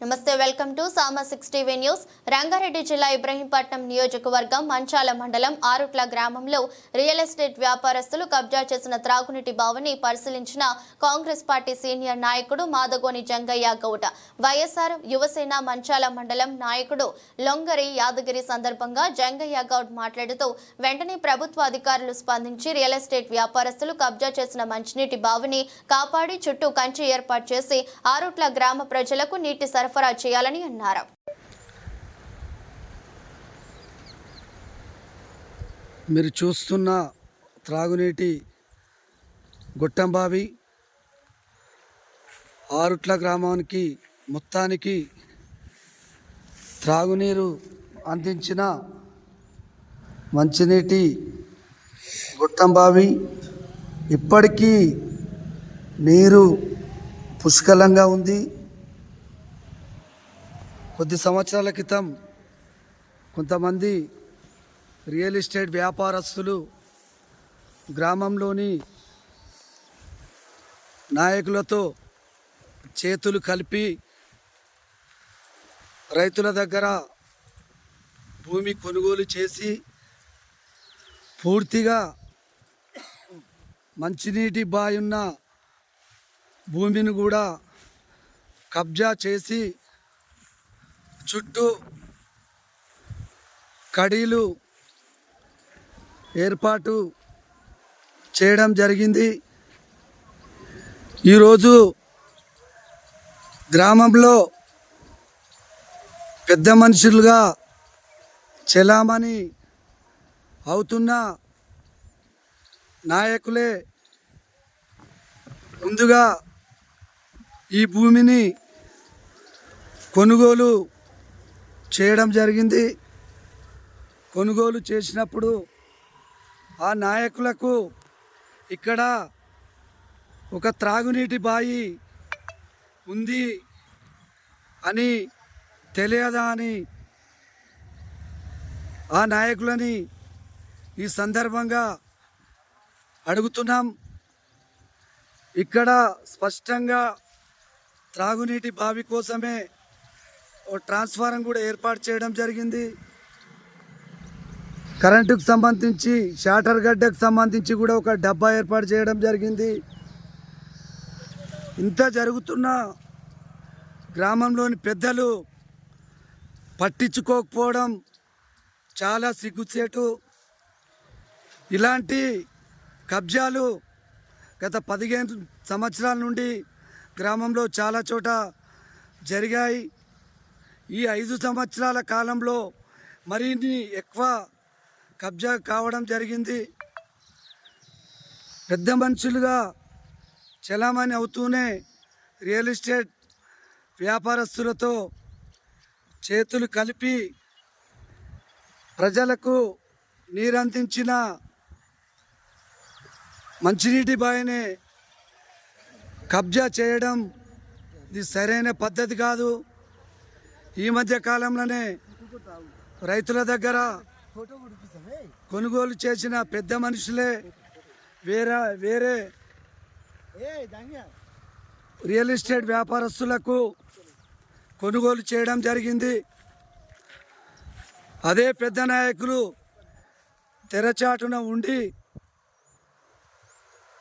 నమస్తే welcome to Sama six TV news. Rangareddy జిల్లా ఇబ్రహీంపట్నం నియోజకవర్గం మంచాల మండలం ఆరుట్ల గ్రామంలో రియల్ ఎస్టేట్ వ్యాపారస్తులు కబ్జా చేసిన త్రాగునీటి బావిని పరిశీలించిన కాంగ్రెస్ పార్టీ సీనియర్ నాయకుడు మాదగోని జంగయ్య గౌడ వైఎస్ఆర్ యువసేన మంచాల మండలం నాయకుడు లొంగరి యాదగిరి సందర్భంగా జంగయ్య గౌడ్ మాట్లాడుతూ వెంటనే ప్రభుత్వ అధికారులు స్పందించి రియల్ ఎస్టేట్ వ్యాపారస్తులు కబ్జా చేసిన మంచినీటి బావిని కాపాడి చుట్టూ కంచి ఏర్పాటు చేసి ఆరుట్ల గ్రామ ప్రజలకు నీటి సరఫరా చేయాలని అన్నారు. మీరు చూస్తున్న త్రాగునీటి గొట్టంబావి ఆరుట్ల గ్రామానికి మొత్తానికి త్రాగునీరు అందించిన మంచినీటి గుట్టంబావి ఇప్పటికీ నీరు పుష్కలంగా ఉంది. కొద్ది సంవత్సరాల క్రితం కొంతమంది రియల్ ఎస్టేట్ వ్యాపారస్తులు గ్రామంలోని నాయకులతో చేతులు కలిపి రైతుల దగ్గర భూమి కొనుగోలు చేసి పూర్తిగా మంచినీటి బాయున్న భూమిని కూడా కబ్జా చేసి చుట్టూ కడీలు ఏర్పాటు చేయడం జరిగింది. ఈరోజు గ్రామంలో పెద్ద మనుషులుగా చెలామణి అవుతున్న నాయకులే ముందుగా ఈ భూమిని కొనుగోలు చేయడం జరిగింది. కొనుగోలు చేసినప్పుడు ఆ నాయకులకు ఇక్కడ ఒక త్రాగునీటి బాయి ఉంది అని తెలియదా అని ఆ నాయకులని ఈ సందర్భంగా అడుగుతున్నాం. ఇక్కడ స్పష్టంగా త్రాగునీటి బావి కోసమే ట్రాన్స్ఫారం కూడా ఏర్పాటు చేయడం జరిగింది. కరెంటుకు సంబంధించి షాటర్ గడ్డకు సంబంధించి కూడా ఒక డబ్బా ఏర్పాటు చేయడం జరిగింది. ఇంత జరుగుతున్న గ్రామంలోని పెద్దలు పట్టించుకోకపోవడం చాలా సిగ్గుచేటు. ఇలాంటి కబ్జాలు గత పదిహేను సంవత్సరాల నుండి గ్రామంలో చాలా చోట జరిగాయి. ఈ ఐదు సంవత్సరాల కాలంలో మరిన్ని ఎక్కువ కబ్జా కావడం జరిగింది. పెద్ద మనుషులుగా చలామణి అవుతూనే రియల్ ఎస్టేట్ వ్యాపారస్తులతో చేతులు కలిపి ప్రజలకు నీరందించిన మంచినీటి బాయిని కబ్జా చేయడం ఇది సరైన పద్ధతి కాదు. ఈ మధ్య కాలంలోనే రైతుల దగ్గర కొనుగోలు చేసిన పెద్ద మనుషులే వేరే వేరే రియల్ ఎస్టేట్ వ్యాపారస్తులకు కొనుగోలు చేయడం జరిగింది. అదే పెద్ద నాయకులు తెరచాటున ఉండి